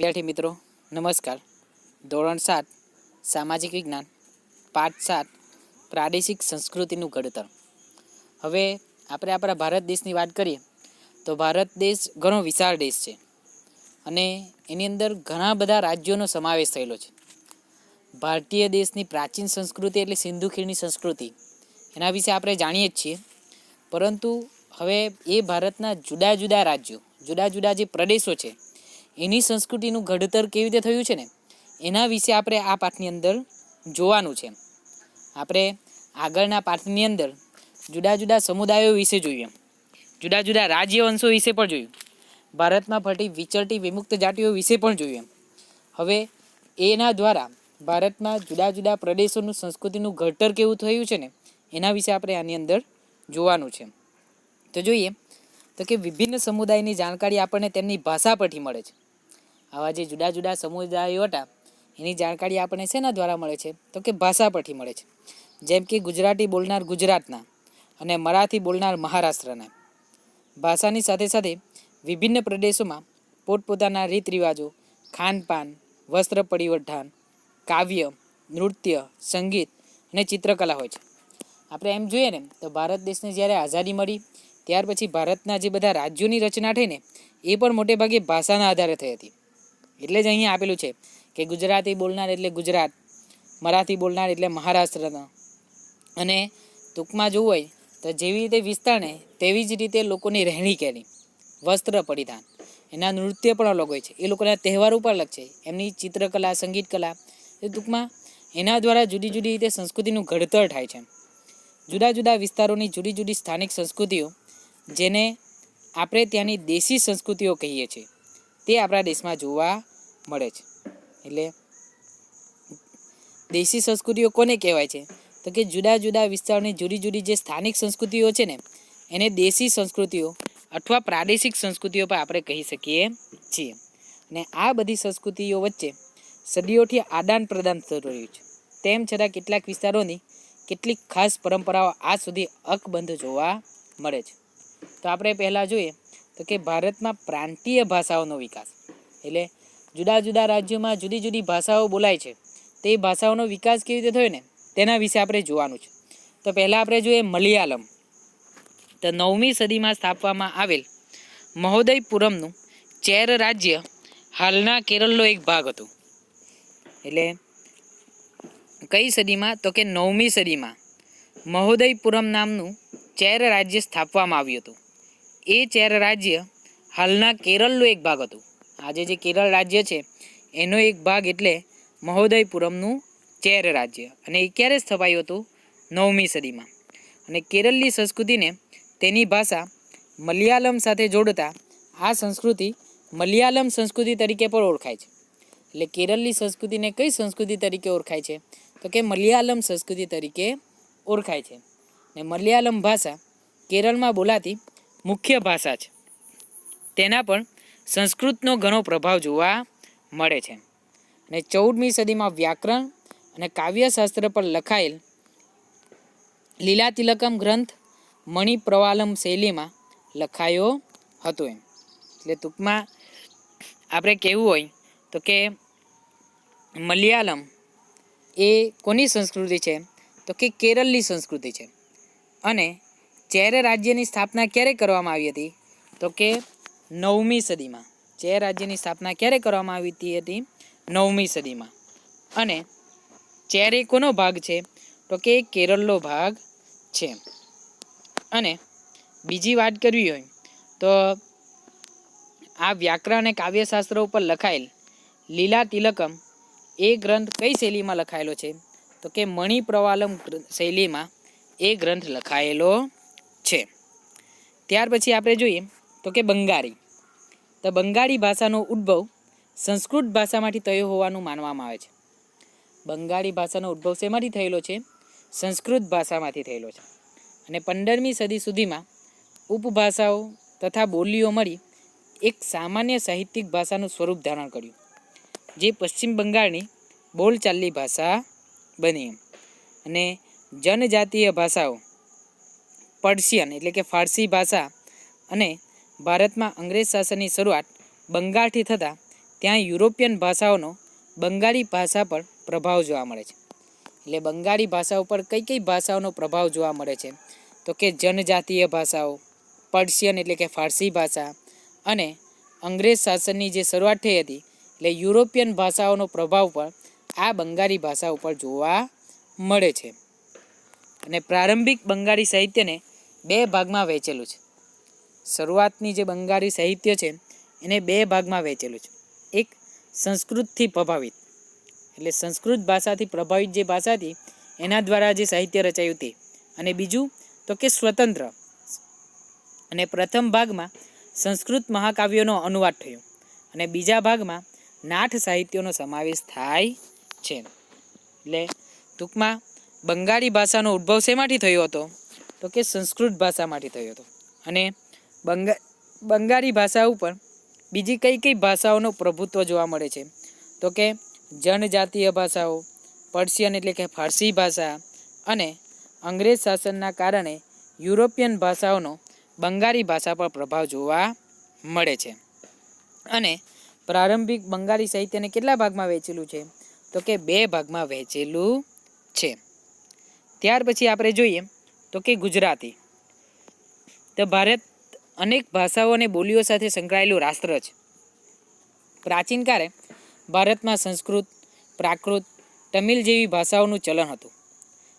વિદ્યાર્થી મિત્રો, નમસ્કાર. ધોરણ સાત, સામાજિક વિજ્ઞાન. પાઠ સાત, પ્રાદેશિક સંસ્કૃતિનું ઘડતર. હવે આપણે આપણા ભારત દેશની વાત કરીએ, તો ભારત દેશ ઘણો વિશાળ દેશ છે અને એની અંદર ઘણા બધા રાજ્યોનો સમાવેશ થયેલો છે. ભારતીય દેશની પ્રાચીન સંસ્કૃતિ એટલે સિંધુ ખીણની સંસ્કૃતિ, એના વિશે આપણે જાણીએ જ છીએ. પરંતુ હવે એ ભારતના જુદા જુદા રાજ્યો, જુદા જુદા જે પ્રદેશો છે એની સંસ્કૃતિનું ઘડતર કેવી રીતે થયું છે ને? એના વિશે આપણે આ પાઠની અંદર જોવાનું છે. આપણે આગળના પાઠની અંદર જુદા જુદા સમુદાયો વિશે જોઈએ. જુદા જુદા રાજ્ય વંશો પણ જોયું. ભારતમાં ફરતી વિચરતી વિમુક્ત જાતિઓ વિશે પણ જોયું. હવે એના દ્વારા ભારતમાં જુદા જુદા પ્રદેશોનું સંસ્કૃતિનું ઘડતર કેવું થયું છે ને? એના વિશે આપણે આની અંદર જોવાનું છે. તો જોઈએ તો કે વિભિન્ન સમુદાયની જાણકારી આપણને તેમની ભાષા પરથી મળે છે. આવા જે જુદા જુદા સમુદાયો હતા, એની જાણકારી આપણને શેના દ્વારા મળે છે? તો કે ભાષા પરથી મળે છે. જેમ કે ગુજરાતી બોલનાર ગુજરાતના અને મરાઠી બોલનાર મહારાષ્ટ્રના. ભાષાની સાથે સાથે વિભિન્ન પ્રદેશોમાં પોતપોતાના રીત રિવાજો ખાનપાન, વસ્ત્ર પરિવર્તન, કાવ્ય, નૃત્ય, સંગીત અને ચિત્રકલા હોય છે. આપણે એમ જોઈએ ને, તો ભારત દેશને જ્યારે આઝાદી મળી ત્યાર પછી ભારતના જે બધા રાજ્યોની રચના થઈ ને, એ પણ મોટે ભાગે ભાષાના આધારે થઈ હતી. એટલે જ અહીંયા આપેલું છે કે ગુજરાતી બોલનાર એટલે ગુજરાત, મરાઠી બોલનાર એટલે મહારાષ્ટ્રના. અને ટૂંકમાં જોવું હોય તો જેવી રીતે વિસ્તારને, તેવી જ રીતે લોકોની રહેણી કહેણી, વસ્ત્ર પરિધાન, એના નૃત્ય પણ અલગ હોય છે. એ લોકોના તહેવારો પણ અલગ છે. એમની ચિત્રકલા, સંગીત કલા, એ ટૂંકમાં એના દ્વારા જુદી જુદી રીતે સંસ્કૃતિનું ઘડતર થાય છે. જુદા જુદા વિસ્તારોની જુદી જુદી સ્થાનિક સંસ્કૃતિઓ જેને આપણે ત્યાંની દેશી સંસ્કૃતિઓ કહીએ છીએ, તે આપણા દેશમાં જોવા મળે છે. એટલે દેશી સંસ્કૃતિઓ કોને કહેવાય છે? તો કે જુદા જુદા વિસ્તારોની જુદી જુદી જે સ્થાનિક સંસ્કૃતિઓ છે ને, એને દેશી સંસ્કૃતિઓ અથવા પ્રાદેશિક સંસ્કૃતિઓ પણ આપણે કહી શકીએ છીએ. અને આ બધી સંસ્કૃતિઓ વચ્ચે સદીઓથી આદાન પ્રદાન થતું રહ્યું છે. તેમ છતાં કેટલાક વિસ્તારોની કેટલીક ખાસ પરંપરાઓ આજ સુધી અકબંધ જોવા મળે છે. તો આપણે પહેલાં જોઈએ તો કે ભારતમાં પ્રાંતીય ભાષાઓનો વિકાસ. એટલે જુદા જુદા રાજ્યોમાં જુદી જુદી ભાષાઓ બોલાય છે. તે ભાષાઓનો વિકાસ કેવી રીતે થયો ને? તેના વિશે આપણે જોવાનું છે. તો પહેલાં આપણે જોઈએ મલયાલમ. તો નવમી સદીમાં સ્થાપવામાં આવેલ મહોદયપુરમનું ચેર રાજ્ય હાલના કેરળનો એક ભાગ હતો. એટલે કઈ સદીમાં? તો કે નવમી સદીમાં મહોદયપુરમ નામનું ચેર રાજ્ય સ્થાપવામાં આવ્યું હતું. એ ચેર રાજ્ય, હાલના કેરળનો એક ભાગ હતું. આજે જે કેરળ રાજ્ય છે, એનો એક ભાગ એટલે મહોદયપુરમનું ચેર રાજ્ય. અને એ ક્યારે સ્થપાયું હતું? નવમી સદીમાં. અને કેરળની સંસ્કૃતિને તેની ભાષા મલયાલમ સાથે જોડતા, આ સંસ્કૃતિ મલયાલમ સંસ્કૃતિ તરીકે પણ ઓળખાય છે. એટલે કેરળની સંસ્કૃતિને કઈ સંસ્કૃતિ તરીકે ઓળખાય છે? તો કે મલયાલમ સંસ્કૃતિ તરીકે ઓળખાય છે. ને મલયાલમ ભાષા કેરળમાં બોલાતી મુખ્ય ભાષા છે. તેના પર સંસ્કૃતનો ઘણો પ્રભાવ જોવા મળે છે. અને ચૌદમી સદીમાં વ્યાકરણ અને કાવ્યશાસ્ત્ર પર લખાયેલ લીલા તિલકમ ગ્રંથ મણિપ્રવાલમ શૈલીમાં લખાયો હતો એમ. એટલે ટૂંકમાં આપણે કહેવું હોય તો કે મલયાલમ એ કોની સંસ્કૃતિ છે? તો કે કેરળની સંસ્કૃતિ છે. અને ચેર રાજ્યની સ્થાપના ક્યારે કરવામાં આવી હતી? તો કે નવમી સદીમાં. ચેર રાજ્યની સ્થાપના ક્યારે કરવામાં આવી હતી નવમી સદીમાં. અને ચેર એ કોનો ભાગ છે? તો કે કેરળનો ભાગ છે. અને બીજી વાત કરવી હોય, તો આ વ્યાકરણ અને કાવ્યશાસ્ત્ર ઉપર લખાયેલ લીલા તિલકમ એ ગ્રંથ કઈ શૈલીમાં લખાયેલો છે? તો કે મણિપ્રવાલમ શૈલીમાં એ ગ્રંથ લખાયેલો છે. ત્યાર પછી આપણે જોઈએ તો કે બંગાળી. તો બંગાળી ભાષાનો ઉદ્ભવ સંસ્કૃત ભાષામાંથી થયો હોવાનું માનવામાં આવે છે. બંગાળી ભાષાનો ઉદ્ભવ શેમાંથી થયેલો છે? સંસ્કૃત ભાષામાંથી થયેલો છે. અને પંદરમી સદી સુધીમાં ઉપભાષાઓ તથા બોલીઓ મળી એક સામાન્ય સાહિત્યિક ભાષાનું સ્વરૂપ ધારણ કર્યું, જે પશ્ચિમ બંગાળની બોલચાલની ભાષા બની. અને જનજાતીય ભાષાઓ પર્શિયન એટલે કે ફારસી ભાષા અને ભારતમાં અંગ્રેજ શાસનની શરૂઆત બંગાળથી થતાં ત્યાં યુરોપિયન ભાષાઓનો બંગાળી ભાષા પર પ્રભાવ જોવા મળે છે. એટલે બંગાળી ભાષા ઉપર કઈ કઈ ભાષાઓનો પ્રભાવ જોવા મળે છે? તો કે જનજાતીય ભાષાઓ, પર્શિયન એટલે કે ફારસી ભાષા અને અંગ્રેજ શાસનની જે શરૂઆત થઈ હતી એટલે યુરોપિયન ભાષાઓનો પ્રભાવ પણ આ બંગાળી ભાષા ઉપર જોવા મળે છે. અને પ્રારંભિક બંગાળી સાહિત્યને બે ભાગમાં વહેંચેલું છે. શરૂઆતની જે બંગાળી સાહિત્ય છે, એને બે ભાગમાં વહેંચેલું છે. એક સંસ્કૃતથી પ્રભાવિત, એટલે સંસ્કૃત ભાષાથી પ્રભાવિત જે ભાષા હતી, એના દ્વારા જે સાહિત્ય રચાયું તે. અને બીજું તો કે સ્વતંત્ર. અને પ્રથમ ભાગમાં સંસ્કૃત મહાકાવ્યોનો અનુવાદ થયો. અને બીજા ભાગમાં નાઠ સાહિત્યનો સમાવેશ થાય છે. એટલે ટૂંકમાં બંગાળી ભાષાનો ઉદ્ભવ શેમાંથી થયો હતો? તો કે સંસ્કૃત ભાષામાંથી થયો હતો. અને બંગા, બંગાળી ભાષા ઉપર બીજી કઈ કઈ ભાષાઓનું પ્રભુત્વ જોવા મળે છે. તો કે જનજાતીય ભાષાઓ, પર્શિયન એટલે કે ફારસી ભાષા અને અંગ્રેજ શાસનના કારણે યુરોપિયન ભાષાઓનો બંગાળી ભાષા પર પ્રભાવ જોવા મળે છે. અને પ્રારંભિક બંગાળી સાહિત્યને કેટલા ભાગમાં વહેંચેલું છે? તો કે બે ભાગમાં વહેંચેલું છે. ત્યાર પછી આપણે જોઈએ તો કે ગુજરાતી. તો ભારત અનેક ભાષાઓ અને બોલીઓ સાથે સંકળાયેલું રાષ્ટ્ર છે. પ્રાચીન કાળે ભારતમાં સંસ્કૃત, પ્રાકૃત, તમિલ જેવી ભાષાઓનું ચલણ હતું.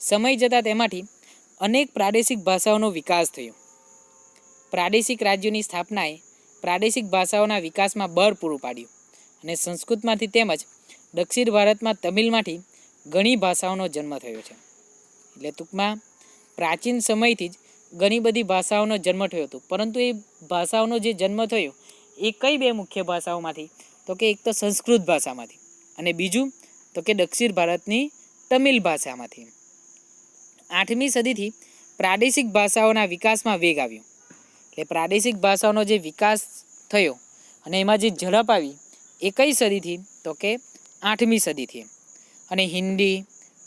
સમય જતાં તેમાંથી અનેક પ્રાદેશિક ભાષાઓનો વિકાસ થયો. પ્રાદેશિક રાજ્યોની સ્થાપનાએ પ્રાદેશિક ભાષાઓના વિકાસમાં બળ પૂરું પાડ્યું અને સંસ્કૃતમાંથી તેમજ દક્ષિણ ભારતમાં તમિલમાંથી ઘણી ભાષાઓનો જન્મ થયો છે. એટલે ટૂંકમાં પ્રાચીન સમયથી જ ઘણી બધી ભાષાઓનો જન્મ થયો હતો. પરંતુ એ ભાષાઓનો જે જન્મ થયો, એ કઈ બે મુખ્ય ભાષાઓમાંથી? તો કે એક તો સંસ્કૃત ભાષામાંથી અને બીજું તો કે દક્ષિણ ભારતની તમિલ ભાષામાંથી. આઠમી સદીથી પ્રાદેશિક ભાષાઓના વિકાસમાં વેગ આવ્યો. એટલે પ્રાદેશિક ભાષાઓનો જે વિકાસ થયો અને એમાં જે ઝડપ આવી, એ કઈ સદીથી? તો કે આઠમી સદીથી. અને હિન્દી,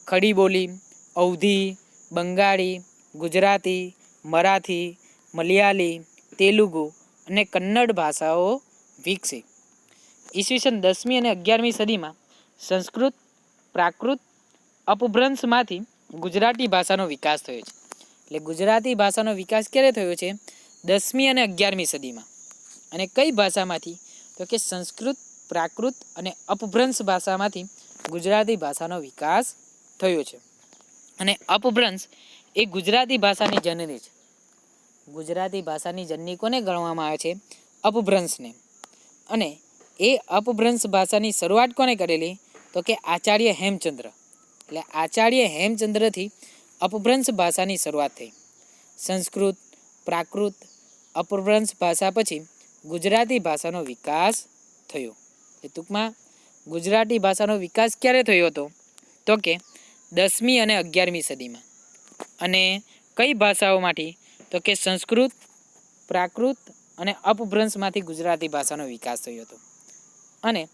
ખડી બોલી અવધી બંગાળી, ગુજરાતી, મરાઠી, મલયાલી, તેલુગુ અને કન્નડ ભાષાઓ વિકસી. ઈસવીસન દસમી અને અગિયારમી સદીમાં સંસ્કૃત, પ્રાકૃત, અપભ્રંશમાંથી ગુજરાતી ભાષાનો વિકાસ થયો છે. એટલે ગુજરાતી ભાષાનો વિકાસ ક્યારે થયો છે? દસમી અને અગિયારમી સદીમાં. અને કઈ ભાષામાંથી? તો કે સંસ્કૃત, પ્રાકૃત અને અપભ્રંશ ભાષામાંથી ગુજરાતી ભાષાનો વિકાસ થયો છે. અને અપભ્રંશ એ ગુજરાતી ભાષાની જનની છે. ગુજરાતી ભાષાની જનની કોને ગણવામાં આવે છે? અપભ્રંશને. અને એ અપભ્રંશ ભાષાની શરૂઆત કોને કરેલી? તો કે આચાર્ય હેમચંદ્ર. એટલે આચાર્ય હેમચંદ્રથી અપભ્રંશ ભાષાની શરૂઆત થઈ. સંસ્કૃત, પ્રાકૃત, અપભ્રંશ ભાષા પછી ગુજરાતી ભાષાનો વિકાસ થયો. એ ટૂંકમાં ગુજરાતી ભાષાનો વિકાસ ક્યારે થયો હતો? તો કે દસમી અને અગિયારમી સદીમાં. અને કઈ ભાષાઓમાંથી તો કે સંસ્કૃત, પ્રાકૃત અને અપભ્રંશમાંથી ગુજરાતી ભાષાનો વિકાસ થયો હતો. અને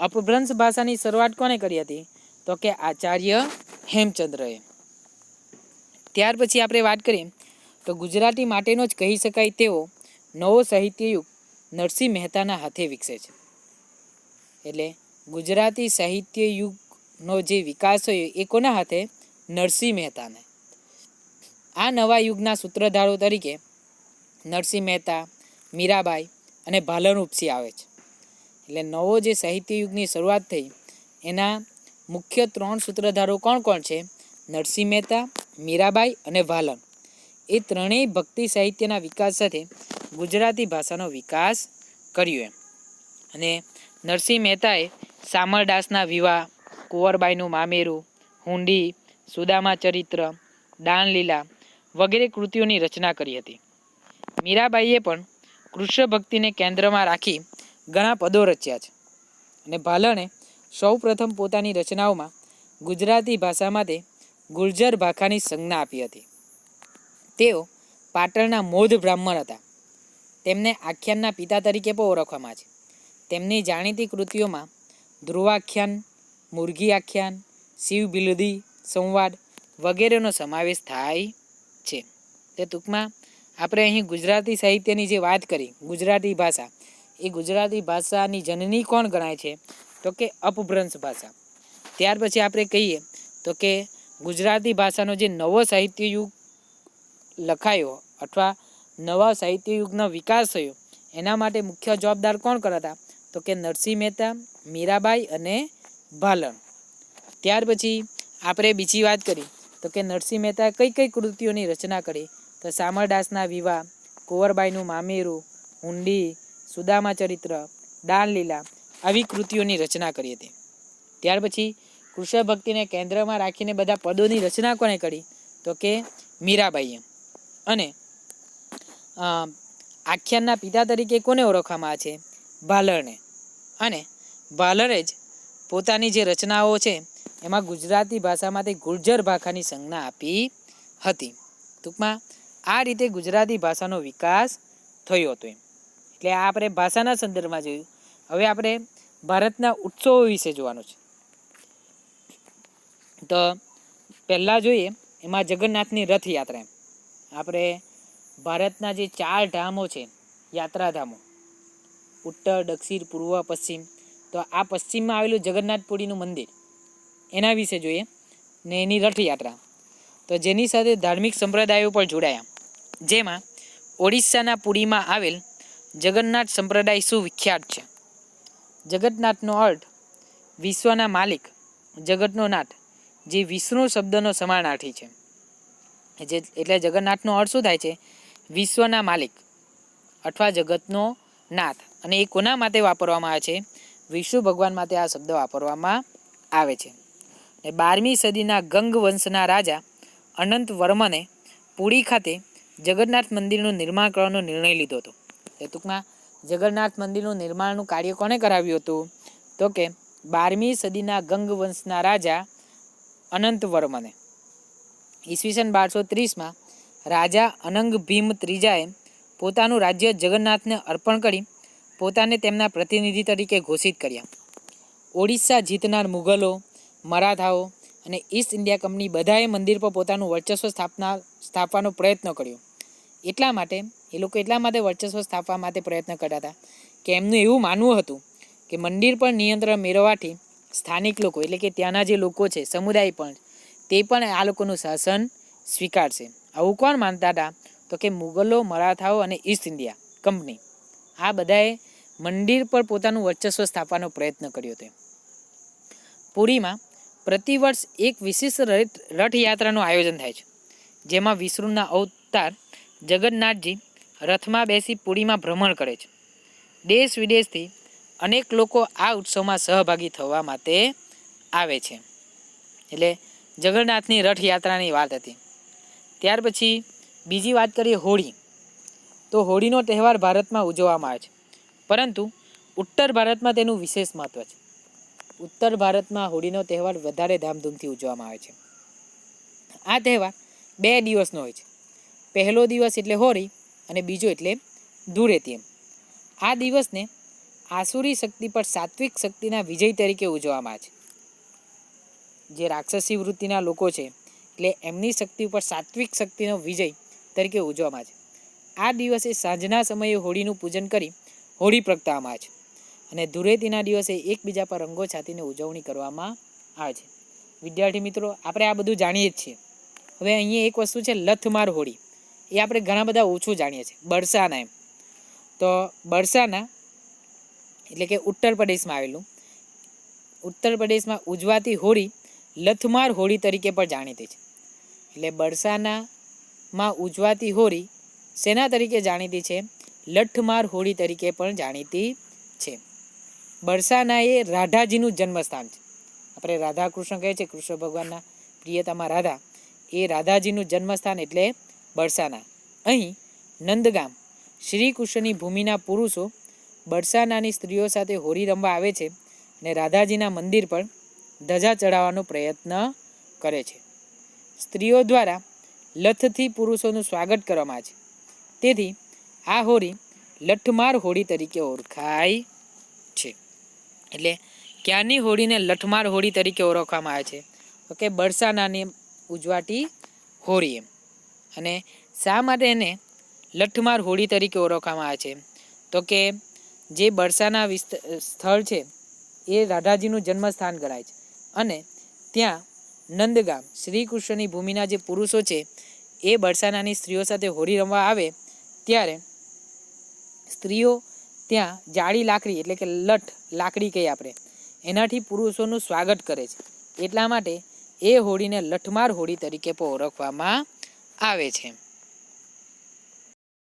અપભ્રંશ ભાષાની શરૂઆત કોને કરી હતી? તો કે આચાર્ય હેમચંદ્રએ. ત્યાર પછી આપણે વાત કરીએ, તો ગુજરાતી માટેનો જ કહી શકાય તેવો નવો સાહિત્ય યુગ નરસિંહ મહેતાના હાથે વિકસે છે. એટલે ગુજરાતી સાહિત્ય યુગનો જે વિકાસ થયો એ કોના હાથે? નરસિંહ મહેતાને. આ નવા યુગના સૂત્રધારો તરીકે નરસિંહ મહેતા, મીરાબાઈ અને ભાલન ઉપસી આવે છે. એટલે નવો જે સાહિત્ય યુગની શરૂઆત થઈ, એના મુખ્ય ત્રણ સૂત્રધારો કોણ કોણ છે? નરસિંહ મહેતા, મીરાબાઈ અને ભાલન એ ત્રણેય ભક્તિ સાહિત્યના વિકાસ સાથે ગુજરાતી ભાષાનો વિકાસ કર્યો એમ. અને નરસિંહ મહેતાએ સામરદાસના વિવાહ કુંવરબાઈનું મામેરું, હુંડી, સુદામા ચરિત્ર, દાનલીલા વગેરે કૃતિઓની રચના કરી હતી. મીરાબાઈએ પણ કૃષ્ણ ભક્તિને કેન્દ્રમાં રાખી ઘણા પદો રચ્યા છે અને ભાલણે સૌ પ્રથમ પોતાની રચનાઓમાં ગુજરાતી ભાષા માટે ગુર્જર ભાખાની સંજ્ઞા આપી હતી. તેઓ પાટણના મોધ બ્રાહ્મણ હતા. તેમને આખ્યાનના પિતા તરીકે પણ ઓળખવામાં છે. તેમની જાણીતી કૃતિઓમાં ધ્રુવાખ્યાન મુરઘી આખ્યાન, શિવ બિલદી, સંવાદ વગેરેનો સમાવેશ થાય છે. તે ટૂંકમાં આપણે અહીં ગુજરાતી સાહિત્યની જે વાત કરી, ગુજરાતી ભાષા, એ ગુજરાતી ભાષાની જનની કોણ ગણાય છે? તો કે અપભ્રંશ ભાષા. ત્યાર પછી આપણે કહીએ તો કે ગુજરાતી ભાષાનો જે નવો સાહિત્ય યુગ લખાયો અથવા નવા સાહિત્ય યુગનો વિકાસ થયો, એના માટે મુખ્ય જવાબદાર કોણ કરાતા? તો કે નરસિંહ મહેતા, મીરાબાઈ અને ભાલણ ત્યાર પછી આપણે બીજી વાત કરી, તો કે નરસિંહ મહેતા કઈ કઈ કૃતિઓની રચના કરી? તો સામરદાસના વિવાહ, કુંવરબાઈનું મામેરું, હુંડી, સુદામા ચરિત્ર, દાનલીલા આવી કૃતિઓની રચના કરી હતી. ત્યાર પછી કૃષ્ણ ભક્તિને કેન્દ્રમાં રાખીને બધા પદોની રચના કોણે કરી? તો કે મીરાબાઈએ. અને આખ્યાનના પિતા તરીકે કોને ઓળખવામાં આવે છે? ભાલરને. અને ભાલરે જ પોતાની જે રચનાઓ છે, એમાં ગુજરાતી ભાષામાંથી ગુર્જર ભાષાની સંજ્ઞા આપી હતી. ટૂંકમાં, આ રીતે ગુજરાતી ભાષાનો વિકાસ થયો હતો એમ. એટલે આ આપણે ભાષાના સંદર્ભમાં જોયું. હવે આપણે ભારતના ઉત્સવો વિશે જોવાનું છે. તો પહેલાં જોઈએ, એમાં જગન્નાથની રથયાત્રા એમ. આપણે ભારતના જે ચાર ધામો છે, યાત્રાધામો, ઉત્તર, દક્ષિણ, પૂર્વ, પશ્ચિમ તો આ પશ્ચિમમાં આવેલું જગન્નાથપુરીનું મંદિર. એના વિશે જોઈએ ને એની રથયાત્રા. તો જેની સાથે ધાર્મિક સંપ્રદાયો પણ જોડાયા. જેમાં ઓડિશાના પુરીમાં આવેલ જગન્નાથ સંપ્રદાય સુવિખ્યાત છે. જગન્નાથનો અર્થ, વિશ્વના માલિક, જગતનો નાથ, જે વિષ્ણુ શબ્દનો સમાનાર્થી છે. જે એટલે જગન્નાથનો અર્થ શું થાય છે? વિશ્વના માલિક, અથવા જગતનો નાથ. અને એ કોના માટે વાપરવામાં આવે છે? વિષ્ણુ ભગવાન માટે આ શબ્દ વાપરવામાં આવે છે. ને બારમી સદીના ગંગ વંશના રાજા અનંત વર્મને પુરી ખાતે જગન્નાથ મંદિરનું નિર્માણ કરવાનો નિર્ણય લીધો હતો. એ ટૂંકમાં જગન્નાથ મંદિરનું નિર્માણનું કાર્ય કોણે કરાવ્યું હતું? તો કે બારમી સદીના ગંગ વંશના રાજા અનંત વર્મને. ઈસવીસન બારસો ત્રીસમાં રાજા અનંગ ભીમ ત્રીજાએ પોતાનું રાજ્ય જગન્નાથને અર્પણ કરી પોતાને તેમના પ્રતિનિધિ તરીકે ઘોષિત કર્યા. ઓડિશા જીતનાર મુગલો, મરાઠાઓ અને ઈસ્ટ ઇન્ડિયા કંપની બધાએ મંદિર પર પોતાનું વર્ચસ્વ સ્થાપના, સ્થાપવાનો પ્રયત્ન કર્યો. એટલા માટે, એ લોકો એટલા માટે વર્ચસ્વ સ્થાપવા માટે પ્રયત્ન કર્યા હતા કે એમનું એવું માનવું હતું કે મંદિર પર નિયંત્રણ મેળવવાથી સ્થાનિક લોકો, એટલે કે ત્યાંના જે લોકો છે, સમુદાય પણ, તે પણ આ લોકોનું શાસન સ્વીકારશે. આવું કોણ માનતા હતા? તો કે મુગલો, મરાઠાઓ અને ઈસ્ટ ઇન્ડિયા કંપની. આ બધાએ મંદિર પર પોતાનું વર્ચસ્વ સ્થાપવાનો પ્રયત્ન કર્યો હતો પુરીમાં પ્રતિવર્ષ એક વિશિષ્ટ રથ, રથયાત્રાનું આયોજન થાય છે, જેમાં વિષ્ણુના અવતાર જગન્નાથજી રથમાં બેસી પુરીમાં ભ્રમણ કરે છે. દેશ વિદેશથી અનેક લોકો આ ઉત્સવમાં સહભાગી થવા માટે આવે છે. એટલે જગન્નાથની રથયાત્રાની વાત હતી. ત્યાર પછી બીજી વાત કરીએ હોળી. તો હોળીનો તહેવાર ભારતમાં ઉજવવામાં આવે છે. પરંતુ ઉત્તર ભારતમાં તેનું વિશેષ મહત્ત્વ છે. ઉત્તર ભારતમાં હોળીનો તહેવાર વધારે ધામધૂમથી ઉજવવામાં આવે છે. આ તહેવાર બે દિવસનો હોય છે. પહેલો દિવસ એટલે હોળી અને બીજો એટલે ધૂળેટી એમ. આ દિવસને આસુરી શક્તિ પર સાત્વિક શક્તિના વિજય તરીકે ઉજવવામાં આવે છે. જે રાક્ષસી વૃત્તિના લોકો છે, એટલે એમની શક્તિ ઉપર સાત્વિક શક્તિનો વિજય તરીકે ઉજવવામાં આવે છે. આ દિવસે સાંજના સમયે હોળીનું પૂજન કરી હોળી પ્રગટાવવામાં આવે છે. અને ધૂળેટીના દિવસે એકબીજા પર રંગો છાતીને ઉજવણી કરવામાં આવે છે. વિદ્યાર્થી મિત્રો, આપણે આ બધું જાણીએ જ છીએ. હવે અહીંયા એક વસ્તુ છે, લથમાર હોળી. એ આપણે ઘણા બધા ઓછું જાણીએ છીએ. બરસાના એમ. તો બરસાના એટલે કે ઉત્તર પ્રદેશમાં આવેલું. ઉત્તર પ્રદેશમાં ઉજવાતી હોળી લથમાર હોળી તરીકે પણ જાણીતી છે. એટલે બરસાનામાં ઉજવાતી હોળી શેના તરીકે જાણીતી છે લઠમાર હોળી તરીકે પણ જાણીતી છે. બરસાના એ રાધાજીનું જન્મસ્થાન છે. આપણે રાધા કૃષ્ણ કહે છે, કૃષ્ણ ભગવાનના પ્રિયતામાં રાધા. એ રાધાજીનું જન્મસ્થાન એટલે બરસાના. અહીં નંદગામ શ્રી કૃષ્ણની ભૂમિના પુરુષો બરસાનાની સ્ત્રીઓ સાથે હોળી રમવા આવે છે અને રાધાજીના મંદિર પર ધજા ચડાવવાનો પ્રયત્ન કરે છે. સ્ત્રીઓ દ્વારા લથથી પુરુષોનું સ્વાગત કરવામાં આવે છે. તેથી આ હોળી લઠમાર હોળી તરીકે ઓળખાય છે. એટલે ક્યારની હોળીને લઠમાર હોળી તરીકે ઓળખવામાં આવે છે? તો કે બરસાનાની ઉજવાટી હોળી એમ. અને શા માટે એને લઠમાર હોળી તરીકે ઓળખવામાં આવે છે? તો કે જે બરસાના સ્થળ છે, એ રાધાજીનું જન્મસ્થાન ગણાય છે. અને ત્યાં નંદગામ શ્રી કૃષ્ણની ભૂમિના જે પુરુષો છે, એ બરસાનાની સ્ત્રીઓ સાથે હોળી રમવા આવે ત્યારે સ્ત્રીઓ ત્યાં જાડી લાકડી એટલે કે લઠ લાકડી કહીએ આપણે, એનાથી પુરુષોનું સ્વાગત કરે છે. એટલા માટે એ હોળીને લઠમાર હોળી તરીકે પણ ઓળખવામાં આવે છે.